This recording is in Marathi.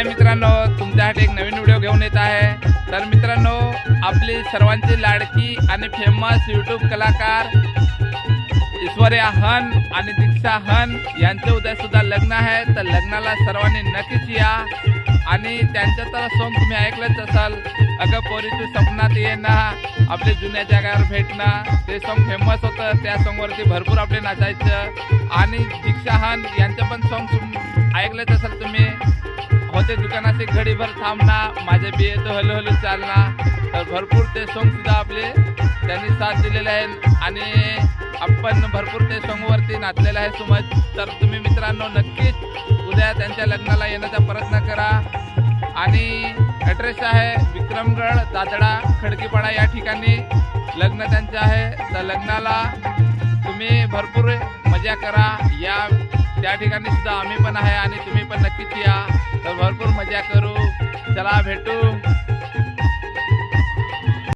हाय मित्रांनो तुमच्यासाठी एक नवीन व्हिडिओ घेऊन येत आहे. तर मित्रांनो आपली सर्वांची लाडकी आणि फेमस यूट्यूब कलाकार ईश्वर्या हन आणि दीक्षा हन यांचं उद्यासुद्धा लग्न आहे. तर लग्नाला सर्वांनी नक्कीच या. आणि त्यांचं तर सॉन्ग तुम्ही ऐकलंच असाल. अगं पोरी तू स्वप्नात ये ना. आपल्या जुन्या जागावर भेटणं ते सॉन्ग फेमस होतं. त्या सॉन्गवरती भरपूर आपले नाचायचं. आणि दीक्षा हन यांचं पण सॉन्ग ऐकलंच असाल तुम्ही. होते दुकानाचे घडीभर थांबना माझे बियेचं हळूहळू हलू तर भरपूर ते सॉन्ग सुद्धा आपले त्यांनी साथ दिलेले आहे आणि आपण भरपूर ते सॉंगवरती नाचलेलं आहे सुमत तर तुम्ही मित्रांनो नक्कीच उद्या त्यांच्या लग्नाला येण्याचा प्रयत्न करा. आणि ॲड्रेस आहे विक्रमगड दादडा खडकीपाडा या ठिकाणी. लग्न त्यांचं आहे. तर लग्नाला तुम्ही भरपूर मजा करा. या त्या ठिकाणी सुद्धा आम्ही पण आहे आणि तुम्ही पण नक्कीच या. मजा करू. चला भेटू.